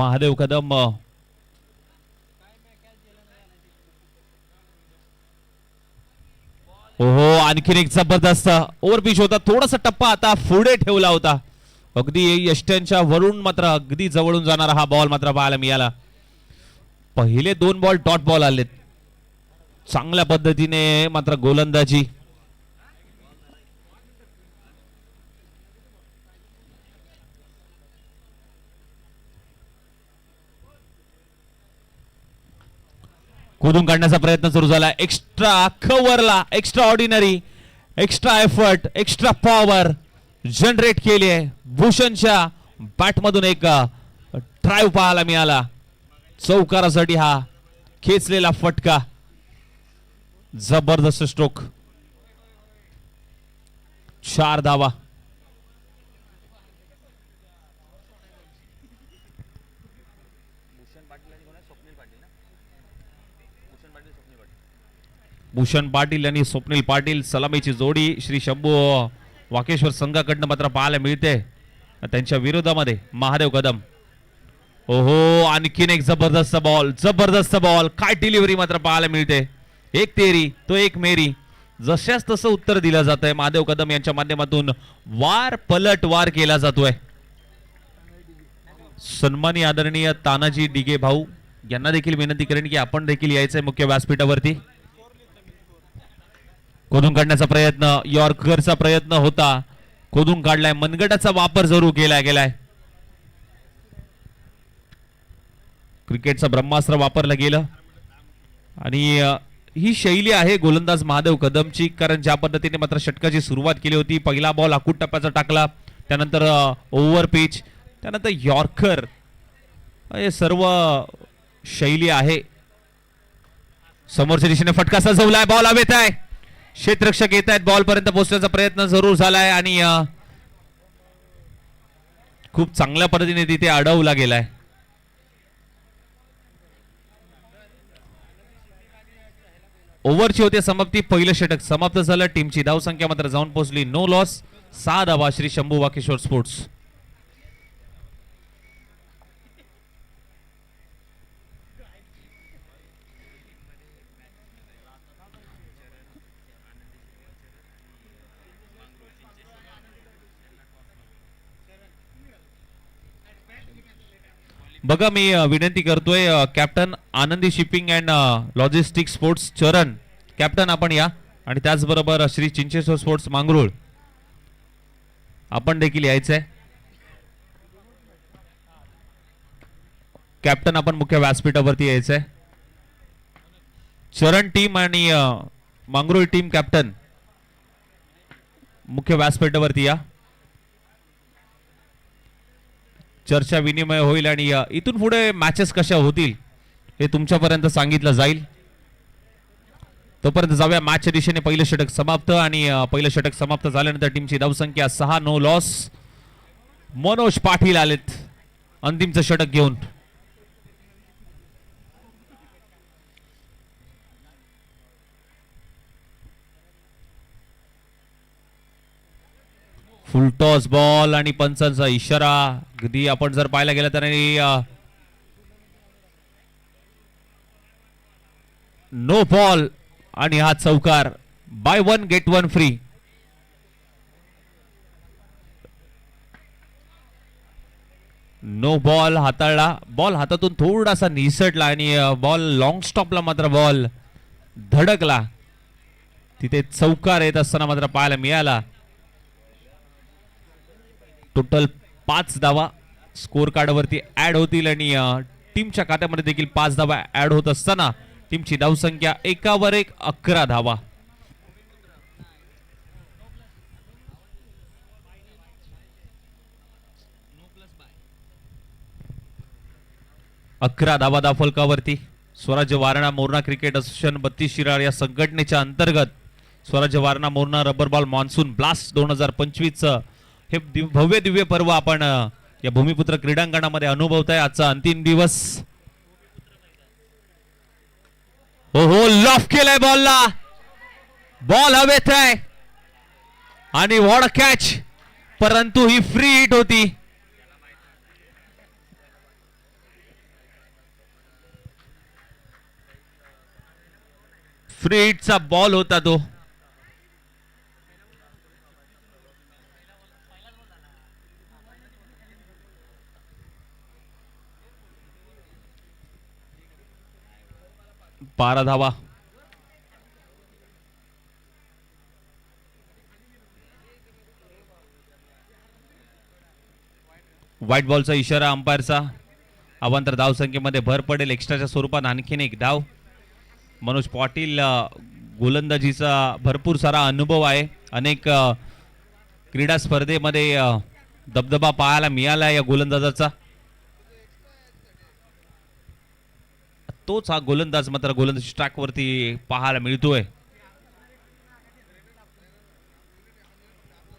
Mahadev Kadam uh, ओहो आणखीन एक जबरदस्त ओव्हर पिच होता. थोडासा टप्पा आता पुढे ठेवला होता. अगदी यष्ट्यांच्या वरून मात्र अगदी जवळून जाणारा हा बॉल मात्र पाहायला मिळाला. पहिले दोन बॉल डॉट बॉल आलेत. चांगल्या पद्धतीने मात्र गोलंदाजी. खोदून काढण्याचा प्रयत्न सुरू झाला. Extra कव्हरला extraordinary extra effort extra power generate केली आहे. भूषणच्या बॅटमधून एक ड्राईव्ह पाहायला मिळाला. चौकारासाठी हा खेचलेला फटका. जबरदस्त स्ट्रोक चार धावा. भूषण पाटील आणि स्वप्नील पाटील सलामीची जोडी श्री शंभू वाकेश्वर संघाकडनं मात्र पाहायला मिळते. त्यांच्या विरोधामध्ये महादेव कदम. ओहो आणखीन एक जबरदस्त बॉल जबरदस्त बॉल काय डिलिव्हरी मात्र पाहायला मिळते. एक तेरी तो एक मेरी. जशाच तसं उत्तर दिलं जात आहे महादेव कदम यांच्या माध्यमातून वार पलट वार केला जातोय. सन्मानी आदरणीय तानाजी डिगे भाऊ यांना देखील विनंती करेन की आपण देखील यायचंय मुख्य व्यासपीठावरती. खोदून काढण्याचा प्रयत्न यॉर्करचा प्रयत्न होता. खोदून काढलाय मनगटाचा वापर जरूर केला गेलाय. क्रिकेटचं ब्रह्मास्त्र वापरलं गेलं. आणि ही शैली आहे गोलंदाज महादेव कदमची कारण ज्या पद्धतीने मात्र षटकाची सुरुवात केली होती पहिला बॉल आकूट टप्प्याचा टाकला त्यानंतर ओव्हर पिच त्यानंतर यॉर्कर हे सर्व शैली आहे. समोरच्या दिशेने फटका सजवलाय बॉल हवेत आहे. क्षेत्ररक्षक येत आहेत. बॉल पर्यंत पोहोचण्याचा प्रयत्न जरूर झालाय आणि खूप चांगल्या पद्धतीने तिथे अडवला गेलाय. ओव्हरची होते समाप्ती. पहिलं षटक समाप्त झालं. टीमची धावसंख्या मात्र जाऊन पोहोचली. नो लॉस सहा धावा श्री शंभू वाकेश्वर स्पोर्ट्स बघा मी विनंती करतोय captain Anandi shipping and logistic sports Charan. Captain आपण या. आणि त्याचबरोबर श्री चिंचेश्वर स्पोर्ट्स मांगरूळ. आपण देखील यायचंय. कॅप्टन आपण मुख्य व्यासपीठावरती यायचंय. चरण टीम आणि मांगरुळ मांगरूळ टीम कॅप्टन. मुख्य व्यासपीठावरती या. चर्चा विनिमय होईल आणि इथून पुढे मॅचेस कशा होतील हे तुमच्यापर्यंत सांगितलं जाईल. तोपर्यंत जाऊया मॅचच्या दिशेने. पहिलं षटक समाप्त आणि पहिलं षटक समाप्त झाल्यानंतर टीमची धावसंख्या सहा नो लॉस मनोज पाटील आलेत अंतिमचं षटक घेऊन. फुलटॉस बॉल आणि पंचांचा इशारा. अगदी आपण जर पाहायला गेलं तर नो बॉल आणि हा चौकार. Buy one get one free no ball हाताळला. बॉल हातातून थोडासा निसटला आणि बॉल लॉंग स्टॉपला मात्र बॉल धडकला. तिथे चौकार येत असताना मात्र पाहायला मिळाला. टोटल पाच धावा. स्कोर कार्डवरती ऍड होतील आणि टीमच्या खात्यामध्ये देखील पाच धावा ऍड होत असताना टीमची धावसंख्या एकावर एक अकरा धावा. अकरा धावा दाफलकावरती स्वराज्य वारणा मोरणा क्रिकेट असोसिएशन बत्तीस शिराळ या संघटनेच्या अंतर्गत. Swarajya Warna Morna rubber ball monsoon blast दोन हजार पंचवीस हे दिव- भव्य दिव्य पर्व आपण या भूमिपुत्र क्रीडांगणामध्ये अनुभवत आहे आजचा अंतिम दिवस. हो हो लॉफ केलाय बॉलला. बॉल हवेत आहे. आणि वॉड कॅच. परंतु ही फ्री हिट होती. फ्री हिटचा बॉल होता तो. बारा धावा. व्हाईट बॉलचा इशारा अंपायरचा. अवांतर धावसंख्येमध्ये भर पडेल. एक्स्ट्राच्या स्वरूपात आणखीन एक धाव. मनोज पाटील गोलंदाजीचा भरपूर सारा अनुभव आहे. अनेक क्रीडा स्पर्धेमध्ये दबदबा पाहायला मिळाला या गोलंदाजाचा. तोच हा गोलंदाज मात्र गोलंदाज ट्रॅक वरती पाहायला मिळतोय.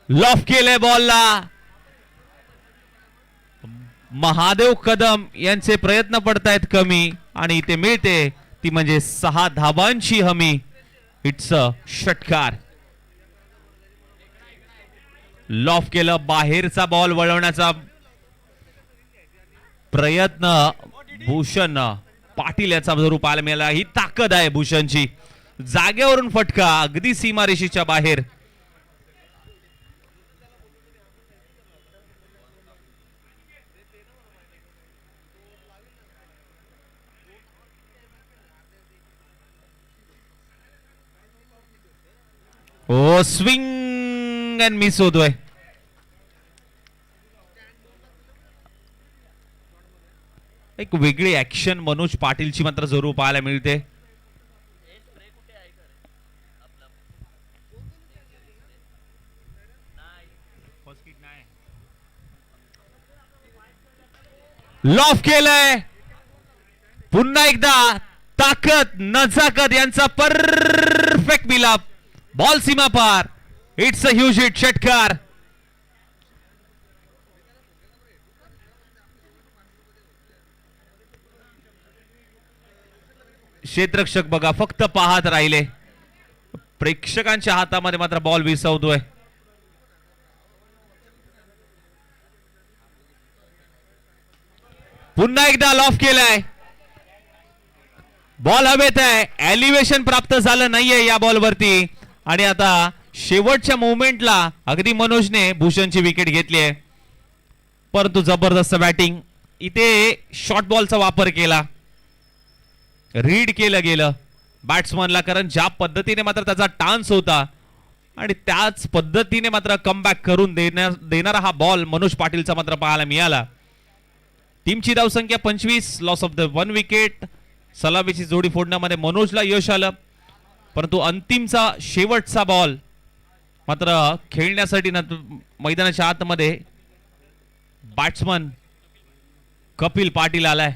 लॉफ केलंय बॉलला महादेव कदम यांचे प्रयत्न पडतायत कमी आणि इथे मिळते ती म्हणजे सहा धाबांची हमी. इट्स अ षटकार. लॉफ केलं बाहेरचा बॉल वळवण्याचा प्रयत्न. भूषण पाटील याचा जरूर पाहायला मिळाला. ही ताकद आहे भूषणची. जागेवरून फटका अगदी सीमारेषेच्या बाहेर. हो स्विंग अँड मिस होतोय. एक वेगळी ऍक्शन मनोज पाटीलची मात्र जरूर पाहायला मिळते. लॉफ केलंय. पुन्हा एकदा ताकद नजाकत यांचा परफेक्ट मिलाप. बॉल सीमा पार इट्स अ ह्यूज हिट षटकार क्षेत्रक्षक बघा फक्त पाहत राहिले. प्रेक्षकांच्या हातामध्ये मात्र बॉल विसवतोय पुन्हा एकदा लॉफ केलाय. बॉल हवेत आहे. एलिव्हेशन प्राप्त झालं नाहीये या बॉलवरती आणि आता शेवटच्या मुवमेंटला अगदी मनोजने भूषणची विकेट घेतली आहे. परंतु जबरदस्त बॅटिंग इथे शॉर्ट बॉलचा वापर केला. रीड केलं गेलं. बॅट्समनला कारण ज्या पद्धतीने मात्र त्याचा टान्स होता आणि त्याच पद्धतीने मात्र कमबॅक करून देण्या देणारा हा बॉल मनोज पाटीलचा मात्र पाहायला मिळाला. टीमची धावसंख्या पंचवीस loss of the one wicket सलामीची जोडी फोडण्यामध्ये मनोजला यश आलं. परंतु अंतिमचा शेवटचा बॉल मात्र खेळण्यासाठी मैदानाच्या आतमध्ये बॅट्समन कपिल पाटील आलाय.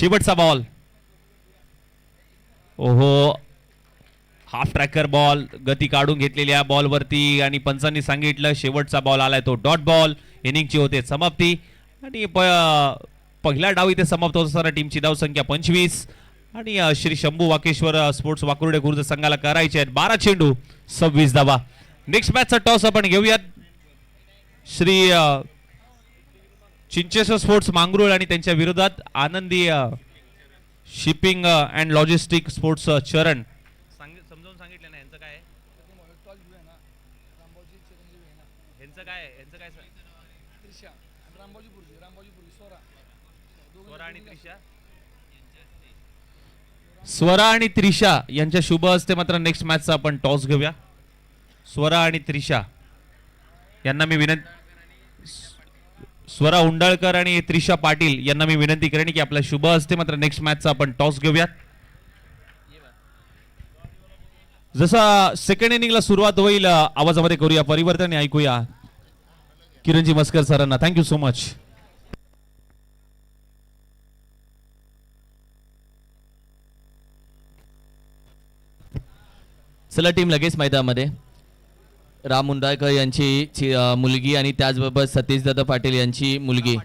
शेवटचा बॉल ओहो. हाफ ट्रॅकर बॉल गती काढून घेतलेल्या बॉलवरती आणि पंचांनी सांगितलं शेवटचा बॉल आलाय तो डॉट बॉल इनिंगची होते समाप्ती. आणि पहिला डाव इथे समाप्त होत असताना टीमची धावसंख्या पंचवीस. आणि श्री शंभू वाकेश्वर स्पोर्ट्स वाकुर्डे गुरुज संघाला करायचे आहेत. बारा चेंडू सव्वीस धावा. नेक्स्ट मॅचचा टॉस आपण घेऊयात. श्री अ, चिंचेश्वर स्पोर्ट्स मांगरूळ आणि त्यांच्या विरोधात आनंदी शिपिंग अँड लॉजिस्टिक स्पोर्ट्स चरण. समजावून सांगितलं ना यांचं काय आहे? यांचं काय आहे? यांचं काय स- स्वरा आणि त्रिशा? स्वरा आणि त्रिशा यांच्या शुभ हस्ते मात्र नेक्स्ट मॅचचा आपण टॉस घेऊया. स्वरा आणि त्रिशा यांना मी विनंती स्वरा उंडाळकर आणि त्रिशा पाटील यांना मी विनंती करेन की आपल्या शुभ असते मात्र नेक्स्ट मॅचचा आपण टॉस घेऊयात. जसा सेकंड इनिंगला सुरुवात होईल आवाजामध्ये करूया परिवर्तन. ऐकूया किरणजी मस्कर सरांना. थँक्यू सो मच चला टीम लगेच मैदानामध्ये. राम मुंडाळकर यांची ची- मुलगी आणि त्याचबरोबर सतीशदादा पाटील यांची मुलगी.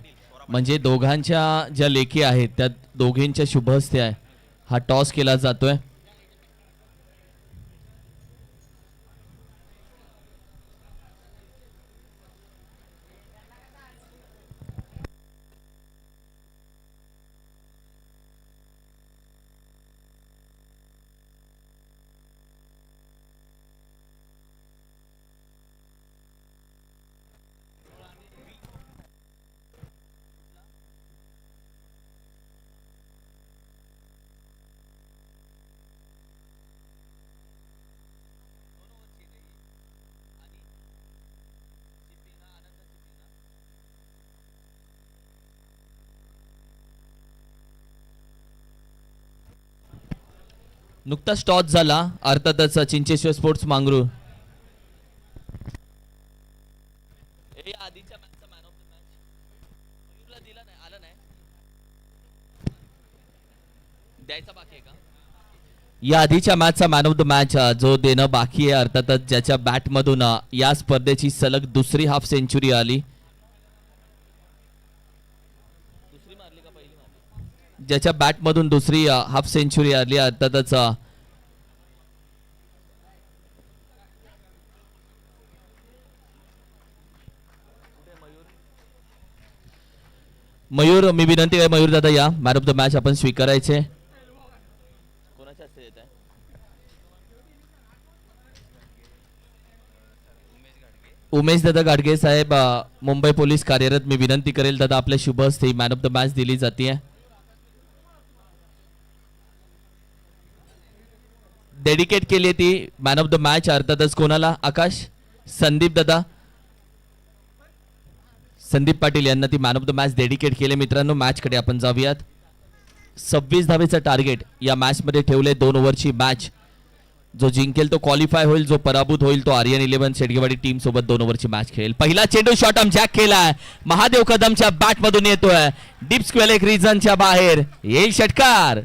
म्हणजे दोघांच्या ज्या लेखी आहेत त्या दोघींच्या शुभहस्ते आहे. हा टॉस केला जातोय. नुकताच टॉस झाला. अर्थातच चिंचेश्वर स्पोर्ट्स मांगरू या आधीच्या मॅचचा मॅन ऑफ द मॅच जो देणं बाकी आहे अर्थातच ज्याच्या बॅटमधून या स्पर्धेची सलग दुसरी हाफ सेंचुरी आली. ज्याच्या बॅटमधून दुसरी हाफ सेंचुरी आली अर्थातच मयूर मी विनंती आहे मयूर दादा या मॅन ऑफ द मॅच आपण स्वीकारायचे. उमेश दादा गाडगे साहेब मुंबई पोलीस कार्यरत मी विनंती करेल दादा आपल्या शुभ हस्ते मॅन ऑफ द मॅच दिली जाते डेडिकेट केली आहे ती. मॅन ऑफ द मॅच अर्थातच कोणाला? आकाश? संदीप दादा? संदीप पाटील यांना ती man of the match dedicate केले. मित्रांनो मॅचकडे आपण जाऊयात. सव्वीस धावेचं टार्गेट या मॅचमध्ये ठेवले दोन ओव्हरची मॅच जो जिंकेल तो क्वालिफाय होईल जो पराभूत होईल तो आर्यन इलेव्हन शेडगेवाडी टीम सोबत दोन ओव्हरची मॅच खेळेल. पहिला चेंडू शॉट जॅक केलाय. महादेव कदमच्या बॅट मधून येतोय. डीप स्क्वेल एक रिझनच्या बाहेर. येईल षटकार.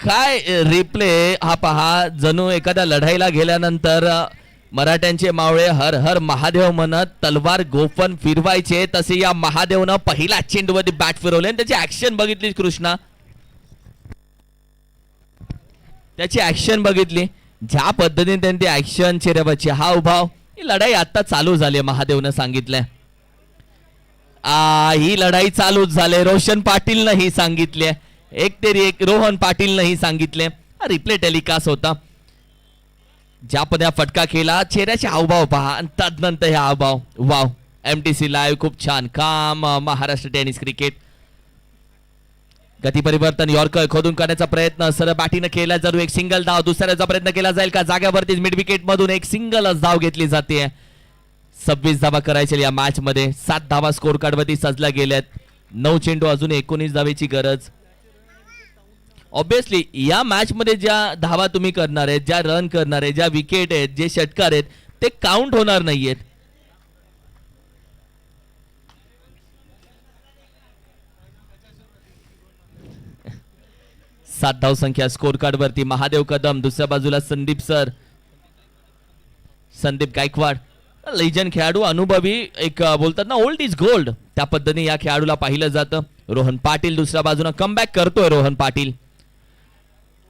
काय रिप्ले हा पहा जणू एखाद्या लढाईला गेल्यानंतर मराठ्यांचे मावळे हर हर महादेव म्हणत तलवार गोफन फिरवायचे तसे या महादेवनं पहिला चेंडूमध्ये बॅट फिरवले आणि त्याची ऍक्शन बघितली कृष्णा. त्याची ऍक्शन बघितली. ज्या पद्धतीने त्यांनी ती ऍक्शन चेहऱ्यावरची हा उभाव ही लढाई आता चालू झाली महादेवनं सांगितलंय. आ ही लढाई चालूच झाले रोशन पाटीलनं ही सांगितले एक तरी एक रोहन पाटीलनंही सांगितले. रिप्ले टेलिकास्ट होता. ज्या पद्या फटका केला चेहऱ्याचे हावभाव पहा आणि तदनंतर हे हावभाव. Wow M T C live खूप छान. काम महाराष्ट्र टेनिस क्रिकेट गती परिवर्तन यॉर्कर खोदून करण्याचा प्रयत्न. सरळ बॅटीनं केला जरूर एक सिंगल धाव. दुसऱ्याचा प्रयत्न केला जाईल का? जाग्यावरतीच मिड विकेट मधून एक सिंगलच धाव घेतली जाते. सव्वीस धावा करायचे या मॅच मध्ये. सात धावा स्कोर कार्डवरती सजल्या गेल्यात. नऊ चेंडू अजून एकोणीस धावेची गरज. ऑब्विसली या मॅचमध्ये ज्या धावा तुम्ही करणार आहेत ज्या रन करणार आहे ज्या विकेट आहेत जे षटकार आहेत ते काउंट होणार नाहीयेत. सात धाव संख्या स्कोर कार्ड वरती महादेव कदम दुसऱ्या बाजूला संदीप सर. संदीप गायकवाड. लेजन खेळाडू अनुभवी एक बोलतात ना ओल्ड इज गोल्ड त्या पद्धतीने या खेळाडूला पाहिलं जातं. रोहन पाटील दुसऱ्या बाजूला कमबॅक करतोय रोहन पाटील.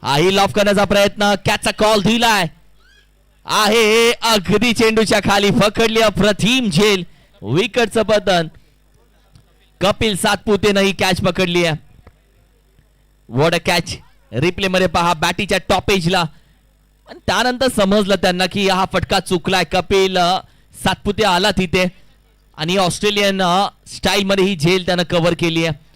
आही लॉफ करण्याचा प्रयत्न. कॅचचा कॉल दिलाय. आहे अगदी चेंडूच्या खाली पकडली अप्रतिम झेल. विकेटचं बदन. कपिल सातपुतेनं ही कॅच पकडली आहे. वॉट अ कॅच रिप्ले मध्ये पहा बॅटीच्या टॉपेजला त्यानंतर समजलं त्यांना की हा फटका चुकलाय. कपिल सातपुते आला तिथे. आणि ऑस्ट्रेलियन स्टाईल मध्ये ही झेल त्यानं कव्हर केली आहे.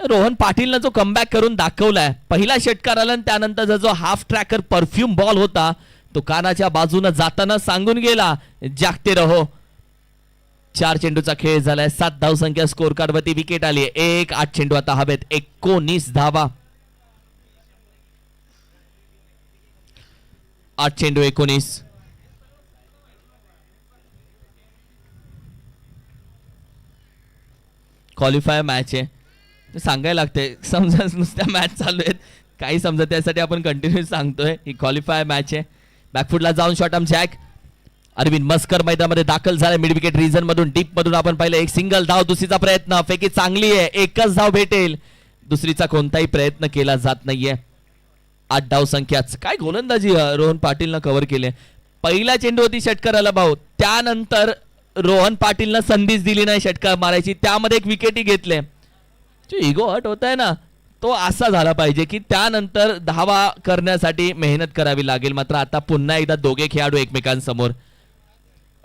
रोहन पाटीलनं जो कमबॅक करून दाखवलाय पहिला षटकार आला आणि त्यानंतरचा जो हाफ ट्रॅकर परफ्यूम बॉल होता तो कानाच्या बाजूनं जाताना सांगून गेला जागते रहो. चार चेंडूचा खेळ झालाय सात धाव संख्या स्कोर कार्ड वरती विकेट आली आहे. एक आठ चेंडू आता हवेत. एकोणीस धावा. आठ चेंडू एकोणीस. क्वालिफाय मॅच आहे. सांगायला लागते. समजा नुसत्या मॅच चालू आहेत. काही समजा त्यासाठी आपण कंटिन्यू सांगतोय. ही क्वालिफाय मॅच आहे. बॅकफुटला जाऊन शॉट आम जॅक अरविंद मस्कर मैदानामध्ये दाखल झाला मिड विकेट रिझन मधून डीप मधून आपण पाहिलं. एक सिंगल धाव दुसरीचा प्रयत्न. फेकी चांगली आहे. एकच धाव भेटेल. दुसरीचा कोणताही प्रयत्न केला जात नाहीये. आठ धाव संख्याच. काय गोलंदाजी रोहन पाटीलनं कव्हर केले. पहिला चेंडू होती षटकाराला भाऊ. त्यानंतर रोहन पाटीलनं संधीच दिली नाही षटकार मारायची. त्यामध्ये एक विकेटही घेतले. जो इगो हट होत आहे ना तो असा झाला पाहिजे की त्यानंतर धावा करण्यासाठी मेहनत करावी लागेल. मात्र आता पुन्हा एकदा दोघे खेळाडू एकमेकांसमोर.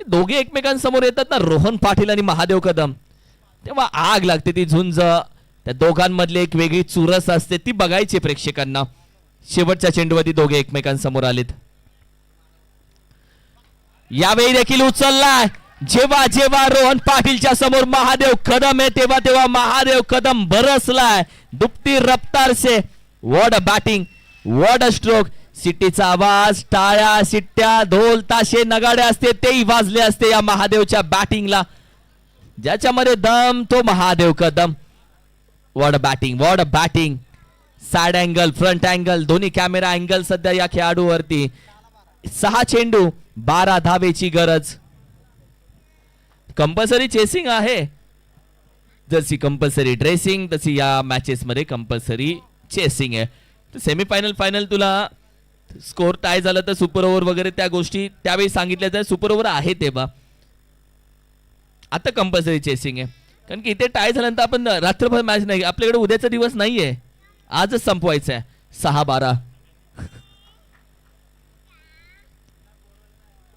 दोघे एकमेकांसमोर येतात ना रोहन पाटील आणि महादेव कदम. तेव्हा आग लागते ती झुंज. त्या दोघांमधली एक वेगळी चुरस असते ती बघायची प्रेक्षकांना. शेवटच्या चेंडूवरती दोघे एकमेकांसमोर आलेत. यावेळी देखील उचललाय. जेव्हा जेव्हा रोहन पाटीलच्या समोर महादेव कदम आहे तेव्हा तेव्हा महादेव कदम बरसलाय. दुपटी रफ्तार से वॉड बॅटिंग वॉड स्ट्रोक. सिटीचा आवाज टाळ्या सिट्ट्या ढोल ताशे नगाडे असते तेही वाजले असते या महादेवच्या बॅटिंगला. ज्याच्यामध्ये दम तो Mahadev Kadam. What batting what batting. Side angle front angle दोन्ही कॅमेरा अँगल सध्या या खेळाडूवरती. सहा चेंडू बारा धावेची गरज. कंपल्सरी चेसिंग आहे. जशी कंपल्सरी ड्रेसिंग तशी या मॅचेस मध्ये कंपल्सरी चेसिंग आहे. सेमीफायनल फायनल तुला स्कोर टाय झालं तर सुपर ओव्हर वगैरे त्या गोष्टी त्यावेळी सांगितल्या जाय सुपर ओव्हर आहे तेव्हा आता कंपल्सरी चेसिंग आहे. कारण की इथे टाय झाल्यानंतर आपण रात्रभर मॅच नाही आपल्याकडे उद्याचा दिवस नाही आहे आजच संपवायचं आहे सहा बारा.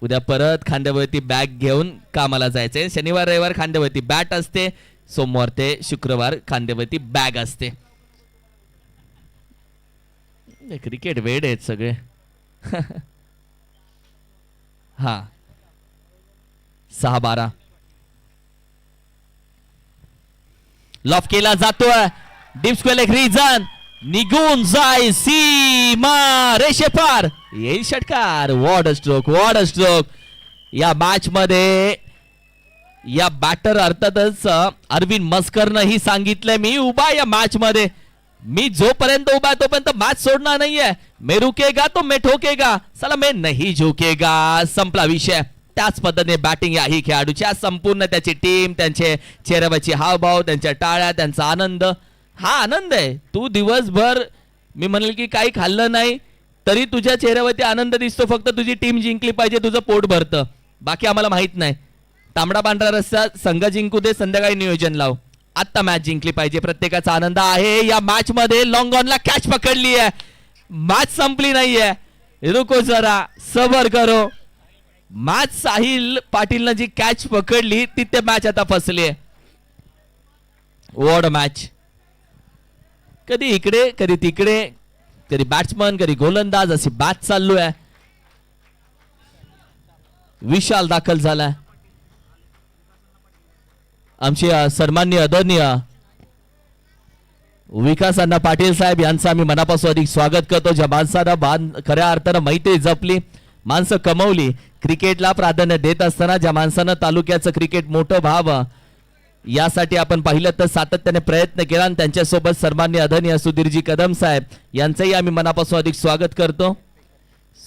उद्या परत खांद्यावरती बॅग घेऊन कामाला जायचंय. शनिवार रविवार खांद्यावरती बॅट असते. सोमवार ते शुक्रवार खांद्यावरती बॅग असते. क्रिकेट वेड आहेत सगळे. हा. सहा बारा. लॉफ केला जातोय. डीप स्क्वेअर एक रिझन निघून जाय सीमा रेषेपार येईल षटकार. What stroke what stroke. या मॅच मध्ये या बॅटर अर्थातच अरविंद अरविंद मस्करनंही सांगितलंय मी उभा या मॅच मध्ये. मी जोपर्यंत उभा आहे तोपर्यंत मॅच सोडणार नाहीये. मे रुकेगा तो मे ठोकेगा. चला मे नाही झोकेगा. संपला विषय. त्याच पद्धतीने बॅटिंग याही खेळाडूच्या संपूर्ण त्याची टीम त्यांचे चेहऱ्यावरची हावभाव त्यांच्या टाळ्या त्यांचा आनंद. हा आनंद आहे. तू दिवसभर मी म्हणेल की काही खाल्लं नाही तरी तुझ्या चेहऱ्यावरती आनंद दिसतो फक्त तुझी टीम जिंकली पाहिजे तुझं पोट भरतं. बाकी आम्हाला माहीत नाही. तांबडा पांढरा रस्सा संघ जिंकू दे संध्याकाळी नियोजन लाव. आत्ता मॅच जिंकली पाहिजे प्रत्येकाचा आनंद आहे. या मॅच मध्ये लॉंग ऑनला कॅच पकडली आहे. मॅच संपली नाहीये. रुको जरा सबर करो. मॅच साहिल पाटीलनं जी कॅच पकडली ती ते मॅच आता फसली आहे वॉड मॅच कधी इकडे कधी तिकडे कधी बॅट्समन कधी गोलंदाज अशी बॅच चाललो आहे विशाल दाखल झालाय. आमचे अ, सन्माननीय आदरणीय विकास अण्णा पाटील साहेब यांचं आम्ही मनापासून अधिक स्वागत करतो. ज्या माणसानं बान खऱ्या अर्थानं मैत्री जपली माणसं कमवली क्रिकेटला प्राधान्य देत असताना ज्या माणसानं तालुक्याचं क्रिकेट मोठं व्हावं यासाठी आपण पाहिलं तर सातत्याने प्रयत्न केला आणि त्यांच्यासोबत सन्मान्य अधनी सुधीरजी कदम साहेब यांचंही आम्ही मनापासून अधिक स्वागत करतो.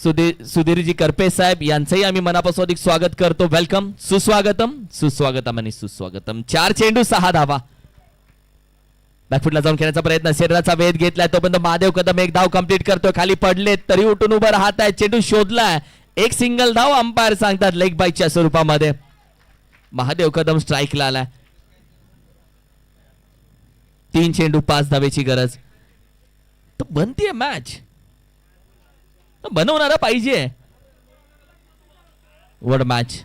सुधीर सुधीरजी करपे साहेब यांचंही आम्ही मनापासून अधिक स्वागत करतो. वेलकम सुस्वागतम. सुस्वागतम आणि सुस्वागतम. चार चेंडू सहा धावा. बॅकफुटला जाऊन खेळण्याचा प्रयत्न. शरीराचा वेध घेतलाय तोपर्यंत महादेव कदम एक धाव कंप्लीट करतोय. खाली पडले तरी उठून उभं राहत आहे चेंडू शोधलाय. एक सिंगल धाव अंपायर सांगतात लेग बाईकच्या स्वरूपामध्ये. महादेव कदम स्ट्राईकला आलाय. तीन चेंडू पाच धावेची गरज. तर बनतीये मॅच बनवणारा पाहिजे. वड मॅच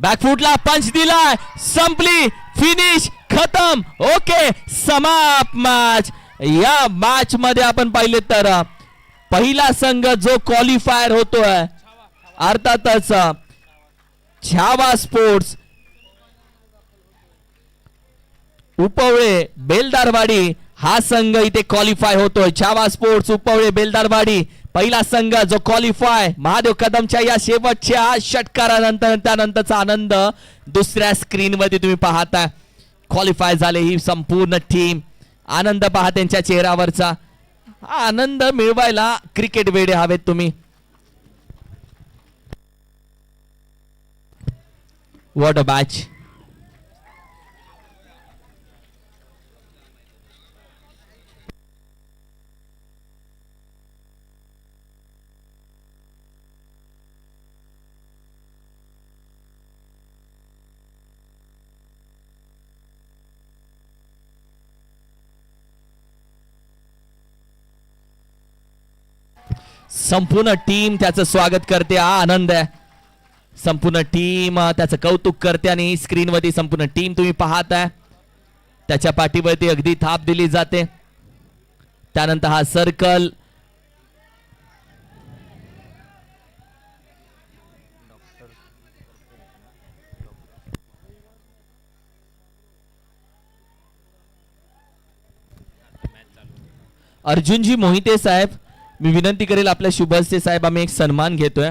बॅकफुटला पंच दिलाय. संपली. फिनिश खतम. ओके समाप मॅच या मॅच मध्ये आपण पाहिले तर पहिला संघ जो क्वालिफायर होतोय अर्थातच छावा स्पोर्ट्स उपवळे बेलदारवाडी हा संघ इथे क्वालिफाय होतोय. छावा स्पोर्ट्स उपवळे बेलदारवाडी. पहिला संघ जो क्वालिफाय महादेव कदमच्या या शेवटच्या षटकारानंतर त्यानंतरचा आनंद दुसऱ्या स्क्रीनवरती तुम्ही पाहताय. क्वालिफाय झाले ही संपूर्ण टीम आनंद पहा त्यांच्या चेहऱ्यावरचा. हा आनंद मिळवायला क्रिकेट वेडे हवेत तुम्ही. वॉट अ बॅच संपूर्ण टीम त्याचं स्वागत करते. हा आनंद आहे. संपूर्ण टीम त्याचं कौतुक करते आणि स्क्रीनवरती संपूर्ण टीम तुम्ही पाहत आहे. त्याच्या पाठीवरती अगदी थाप दिली जाते. त्यानंतर हा सर्कल. अर्जुनजी मोहिते साहेब मी विनंती करेल आपल्या शुभस्य साहेब आम्ही एक सन्मान घेतोय.